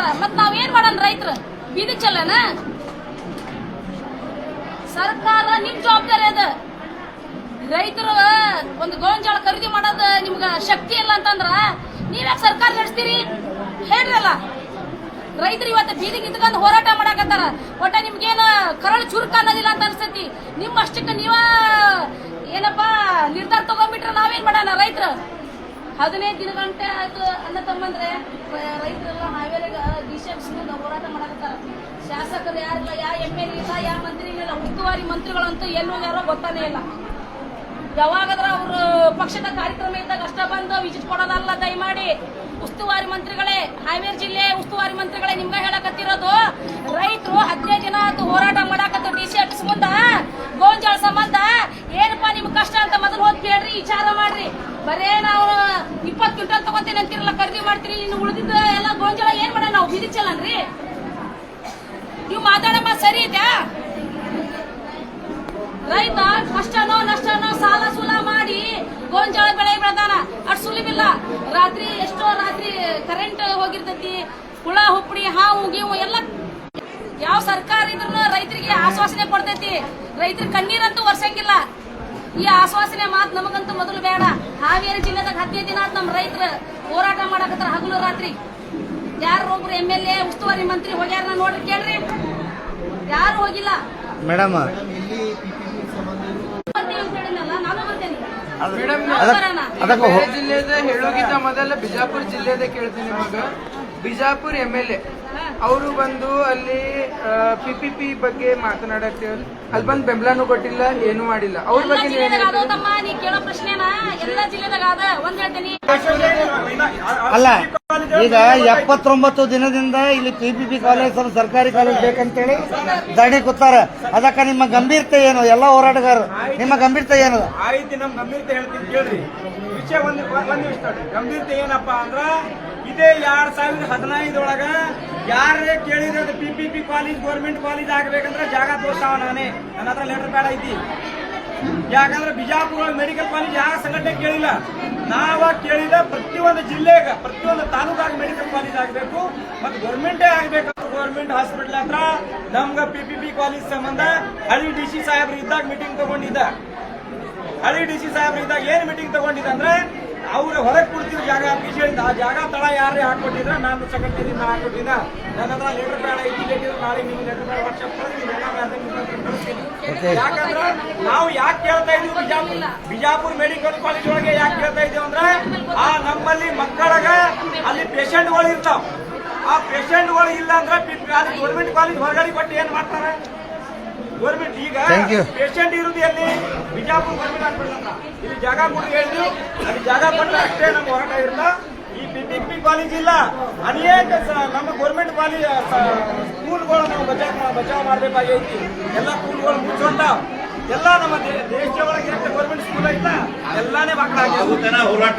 ಮಾಡ್ತಾರ ಮತ್ ನಾವ್ ಏನ್ ಮಾಡೋಣ ರೈತರು? ಬೀದಿ ಚೆಲ್ಲನ? ಸರ್ಕಾರ ನಿಮ್ ಜವಾಬ್ದಾರಿ ಅದ. ರೈತರು ಒಂದು ಗೋಂಜಾಳ ಖರೀದಿ ಮಾಡೋದು ನಿಮ್ಗ ಶಕ್ತಿ ಇಲ್ಲ ಅಂತಂದ್ರ ನೀವ್ಯಾಕೆ ಸರ್ಕಾರ ನಡೆಸ್ತೀರಿ? ಹೇಳ್ರಲ್ಲ. ರೈತರು ಇವತ್ತು ಬೀದಿ ನಿಂತ್ಕೊಂಡು ಹೋರಾಟ ಮಾಡಕತ್ತಾರ. ಒಟ್ಟ ನಿಮ್ಗೇನು ಕರಳು ಚುರುಕ ಅನ್ನೋದಿಲ್ಲ ಅಂತ ಅನ್ಸತಿ ನಿಮ್ಮ ಅಷ್ಟಕ್ಕೆ ನೀವ ಏನಪ್ಪಾ ನಿರ್ಧಾರ ತಗೊಂಡ್ಬಿಟ್ರೆ ನಾವೇನ್ ಮಾಡೋಣ ರೈತರು? ಹದಿನೈದು ದಿನ ಗಂಟೆ ಆಯ್ತು ಅನ್ನ ತಮ್ಮಂದ್ರೆ ರೈತರೆಲ್ಲ ಹಾವೇರಿಗ ಡಿ ಸಿ ಮುಂದೆ ಹೋರಾಟ ಮಾಡಕತ್ತಾರ. ಶಾಸಕರು ಯಾರಿಲ್ಲ ಯಾ ಎಂ ಎಲ್ ಇಲ್ಲ, ಯಾ ಮಂತ್ರಿ ಇಲ್ಲ, ಉಸ್ತುವಾರಿ ಮಂತ್ರಿಗಳಂತೂ ಎಲ್ಲೂ ಯಾರೋ ಗೊತ್ತಾನೇ ಇಲ್ಲ. ಯಾವಾಗಾದ್ರ ಅವರು ಪಕ್ಷದ ಕಾರ್ಯಕ್ರಮ ಇದ್ದಾಗ ಅಷ್ಟ ಬಂದು ವಿಸಿಟ್ ಕೊಡೋದಲ್ಲ, ದಯಮಾಡಿ. ಉಸ್ತುವಾರಿ ಮಂತ್ರಿಗಳೇ, ಹಾವೇರಿ ಜಿಲ್ಲೆ ಉಸ್ತುವಾರಿ ಮಂತ್ರಿಗಳೇ, ನಿಮ್ಗೆ ಹೇಳಕತ್ತಿರೋದು, ರೈತರು ಹದಿನೈದು ದಿನ ಆಯ್ತು ಹೋರಾಟ ಮಾಡಕತ್ತ ಡಿ ಸಿ ಮುಂದ ಗೋಂಜಾಳ ಸಂಬಂಧ, ಏನಪ್ಪಾ ನಿಮ್ ಕಷ್ಟ ಅಂತ ಮೊದಲು ಹೋದ್ ಕೇಳ್ರಿ, ವಿಚಾರ ಮಾಡ್ರಿ. ಬರೇ ನಾವು ಇಪ್ಪತ್ತು ಕ್ವಿಂಟಲ್ ತಗೋತೀನಿ ಅಂತಿರಲ್ಲ, ಖರೀದಿ ಮಾಡ್ತೀರಿ, ಇನ್ನು ಉಳಿದಿದ್ದ ಎಲ್ಲ ಗೋಂಜಾಳ ಏನ್ ಮಾಡೋಣ, ನಾವು ಬಿದಿಚಲ್ಲನ್ರಿ ನೀವು ಮಾತಾಡಮ್ಮ, ಸರಿ ಇದ್ಯಾ? ರೈತ ಕಷ್ಟನೋ ನಷ್ಟನೋ ಸಾಲ ಸೂಲ ಮಾಡಿ ಗೋಂಜಾಳ ಬೆಳೆ ಬೆಳೆದಾನ. ಅಷ್ಟು ಸುಲಿವಿಲ್ಲ. ರಾತ್ರಿ ಎಷ್ಟೋ ರಾತ್ರಿ ಕರೆಂಟ್ ಹೋಗಿರ್ತೈತಿ, ಹುಳ ಹುಪ್ಪಡಿ ಹಾವು, ಗೀವು ಎಲ್ಲ ಯಾವ ಸರ್ಕಾರ ಇದ್ರೂ ರೈತರಿಗೆ ಆಶ್ವಾಸನೆ ಕೊಡ್ತೈತಿ. ರೈತರ ಕಣ್ಣೀರಂತೂ ವರ್ಷಂಗಿಲ್ಲ ಈ ಆಶ್ವಾಸನೆ ಮಾತು ನಮಗಂತೂ ಮೊದಲು ಬೇಡ. ಹಾವೇರಿ ಜಿಲ್ಲೆದಾಗ ಹದಿನೈದು ದಿನ ನಮ್ಮ ರೈತರು ಹೋರಾಟ ಮಾಡಕತ್ತಾರ ಹಗಲು ರಾತ್ರಿ. ಯಾರು ಒಬ್ರು ಎಂ ಎಲ್ ಎ, ಉಸ್ತುವಾರಿ ಮಂತ್ರಿ ಹೋಗ್ಯಾರ ನೋಡ್ರಿ ಕೇಳ್ರಿ. ಯಾರು ಹೋಗಿಲ್ಲ. ಮೇಡಮ್ ಬರ್ತೀನಿ ಅಂತ ಹೇಳಿದ್ನಲ್ಲ, ನಾನು ಬರ್ತೇನೆ. ಮೇಡಮ್ ಬರೋಣ. ಅದಕ್ಕೆ ಹೋ- ಬೇರೆ ಜಿಲ್ಲೆದ ಹೇಳೋಗಿದ್ದ ಮೊದಲ ಬಿಜಾಪುರ ಜಿಲ್ಲೆದ ಕೇಳ್ತೀನಿ ನಿಮಗ. Bijapur M L A. ಅವರು ಬಂದು ಅಲ್ಲಿ ಪಿ ಪಿ ಪಿ ಬಗ್ಗೆ ಮಾತನಾಡಕ್ಕೆ ಅಲ್ಲಿ ಬಂದು ಬೆಂಬಲನೂ ಕೊಟ್ಟಿಲ್ಲ ಏನು ಮಾಡಿಲ್ಲ. ಅವ್ರ ಬಗ್ಗೆ ಅಲ್ಲ ಈಗ ಎಪ್ಪತ್ತೊಂಬತ್ತು ದಿನದಿಂದ ಇಲ್ಲಿ ಪಿ ಪಿ ಪಿ ಕಾಲೇಜ್ ಸರ್ಕಾರಿ ಕಾಲೇಜ್ ಬೇಕಂತೇಳಿ ಧರಣಿ ಕೂತಾರ ಅದಕ್ಕೆ ನಿಮ್ಮ ಗಂಭೀರತೆ ಏನು? ಎಲ್ಲ ಹೋರಾಟಗಾರರು, ನಿಮ್ಮ ಗಂಭೀರತೆ ಏನು? ಆಯ್ತು ನಮ್ಮ ಗಂಭೀರತೆ ಹೇಳ್ತೀನಿ, ಕೇಳ್ರಿ. ವಿಷಯ ಒಂದು ಗಂಭೀರತೆ ಏನಪ್ಪಾ ಅಂದ್ರ ಇದೇ ಎರಡ್ ಸಾವಿರದ ಹದಿನೈದೊಳಗ ಯಾರೇ ಕೇಳಿದ್ರೆ P P P college government college ಆಗ್ಬೇಕಂದ್ರೆ ಜಾಗ ತೋರ್ಸಾವ ನಾನೇ. ನನ್ನ ಹತ್ರ ಲೆಟರ್ ಬೇಡ ಐತಿ. ಯಾಕಂದ್ರೆ ಬಿಜಾಪುರ ಮೆಡಿಕಲ್ ಕಾಲೇಜ್ ಯಾವ ಸಂಘಟನೆ ಕೇಳಿಲ್ಲ. ನಾವ ಕೇಳಿದ ಪ್ರತಿಯೊಂದು ಜಿಲ್ಲೆಗ, ಪ್ರತಿಯೊಂದು ತಾಲೂಕಾಗ ಮೆಡಿಕಲ್ ಕಾಲೇಜ್ ಆಗಬೇಕು, ಮತ್ತು ಗೌರ್ಮೆಂಟೇ ಆಗ್ಬೇಕು ಗೌರ್ಮೆಂಟ್ ಹಾಸ್ಪಿಟಲ್ ಹತ್ರ ನಮ್ಗ ಪಿ ಪಿ ಪಿ ಕಾಲೇಜ್ ಸಂಬಂಧ ಹಳಿ ಡಿ ಸಿ ಸಾಹೇಬ್ರು ಇದ್ದಾಗ ಮೀಟಿಂಗ್ ತಗೊಂಡಿದ್ದ. ಹಳಿ ಡಿ ಸಿ ಸಾಹೇಬ್ರು ಇದ್ದಾಗ ಏನ್ ಮೀಟಿಂಗ್ ತಗೊಂಡಿದ್ದ ಅಂದ್ರೆ, ಅವ್ರ ಹೊರಗೆ ಕೊಡ್ತಿರೋ ಜಾಗ ಹೇಳಿದ ಆ ಜಾಗ ತಳ ಯಾರೇ ಹಾಕೊಟ್ಟಿದ್ರೆ? ನಾನು ಸೆಕ್ರೆಟರಿ ಹಾಕೊಟ್ಟಿದ್ದ. ನನ್ನ ಹತ್ರ ಲೆಟರ್ ಬೇಡ ಐತಿ ನಾಳೆ ನಿಮ್ಗೆ ಲೆಟರ್ ಬೇಡ ವಾಟ್ಸಪ್ ಯಾಕಂದ್ರೆ ನಾವು ಯಾಕೆ ಕೇಳ್ತಾ ಇದೀವಿ ಬಿಜಾಪುರ ಬಿಜಾಪುರ್ ಮೆಡಿಕಲ್ ಕಾಲೇಜ್ ಒಳಗೆ ಯಾಕೆ ಕೇಳ್ತಾ ಇದೀವಿ ಅಂದ್ರೆ ಆ ನಮ್ಮಲ್ಲಿ ಮಕ್ಕಳಗ ಅಲ್ಲಿ ಪೇಷಂಟ್ಗಳು ಇರ್ತಾವ. ಆ ಪೇಷಂಟ್ಗಳು ಇಲ್ಲ ಅಂದ್ರೆ ಅಲ್ಲಿ ಗೌರ್ಮೆಂಟ್ ಕಾಲೇಜ್ ಹೊರಗಡೆ ಕೊಟ್ಟು ಏನ್ ಮಾಡ್ತಾರೆ? ಗೌರ್ಮೆಂಟ್ ಈಗ. ಪೇಷಂಟ್ ಇರುವುದು ಎಲ್ಲಿ? ಬಿಜಾಪುರ ಗೌರ್ಮೆಂಟ್ ಹಾಸ್ಪಿಟಲ್ ಇಲ್ಲಿ ಜಾಗ ಕೊಟ್ಟು ಹೇಳಿದ್ವಿ ಅಲ್ಲಿ ಜಾಗ ಕೊಟ್ಟರೆ ಅಷ್ಟೇ ನಮ್ಮ ಹೋರಾಟ ಇರಲ್ಲ ಈ ಪಿ ಕಾಲೇಜ್ ಇಲ್ಲ. ಅನೇಕ ನಮ್ಮ ಗೌರ್ಮೆಂಟ್ ಕಾಲೇಜ್ ಸ್ಕೂಲ್ಗಳು ನಾವು ಬಚಾವ್ ಬಚಾವ್ ಮಾಡ್ಬೇಕಾಗೈತಿ. ಎಲ್ಲ ಸ್ಕೂಲ್ಗಳು ಮುಚ್ಚೊಂಟಾವ್ ಎಲ್ಲ ನಮ್ಮ ದೇಶ ಒಳಗೆ ಎಷ್ಟು ಗೌರ್ಮೆಂಟ್ ಸ್ಕೂಲ್ ಐತಾ ಎಲ್ಲಾನೇ ಮಕ್ಕಳಾಗಿ ಹೋರಾಟ